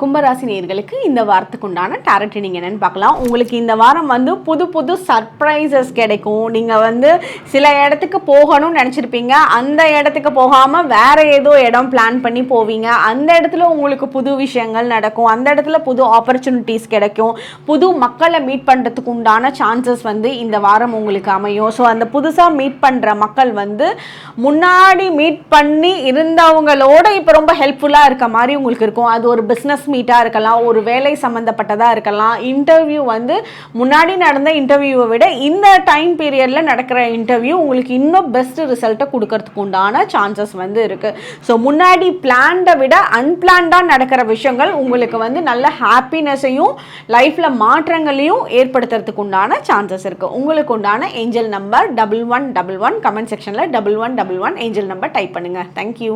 கும்பராசி நேர்களுக்கு இந்த வாரத்துக்கு உண்டான டேரட் நீங்கள் என்னென்னு பார்க்கலாம். உங்களுக்கு இந்த வாரம் வந்து புது புது சர்ப்ரைசஸ் கிடைக்கும். நீங்கள் வந்து சில இடத்துக்கு போகணும்னு நினச்சிருப்பீங்க. அந்த இடத்துக்கு போகாமல் வேற ஏதோ இடம் பிளான் பண்ணி போவீங்க. அந்த இடத்துல உங்களுக்கு புது விஷயங்கள் நடக்கும். அந்த இடத்துல புது ஆப்பர்ச்சுனிட்டிஸ் கிடைக்கும். புது மக்களை மீட் பண்ணுறதுக்கு உண்டான சான்சஸ் வந்து இந்த வாரம் உங்களுக்கு அமையும். ஸோ அந்த புதுசாக மீட் பண்ணுற மக்கள் வந்து முன்னாடி மீட் பண்ணி இருந்தவங்களோட இப்போ ரொம்ப ஹெல்ப்ஃபுல்லாக இருக்க மாதிரி உங்களுக்கு இருக்கும். அது ஒரு பிஸ்னஸ் பிஸ்னஸ் மீட்டாக இருக்கலாம் ஒரு வேலை சம்மந்தப்பட்டதாக இருக்கலாம் இன்டர்வியூ வந்து முன்னாடி நடந்த இன்டர்வியூவை விட இந்த டைம் பீரியடில் நடக்கிற இன்டர்வியூ உங்களுக்கு இன்னும் பெஸ்ட் ரிசல்ட்டை கொடுக்கறதுக்கு உண்டான சான்சஸ் வந்து இருக்குது ஸோ முன்னாடி பிளான்டை விட அன்பிளான்டாக நடக்கிற விஷயங்கள் உங்களுக்கு வந்து நல்ல ஹாப்பினஸையும் லைஃப்பில் மாற்றங்களையும் ஏற்படுத்துறதுக்கு உண்டான சான்சஸ் இருக்குது உங்களுக்கு உண்டான angel number double one double one comment செக்ஷனில் double one double one angel number type பண்ணுங்கள் தேங்க்யூ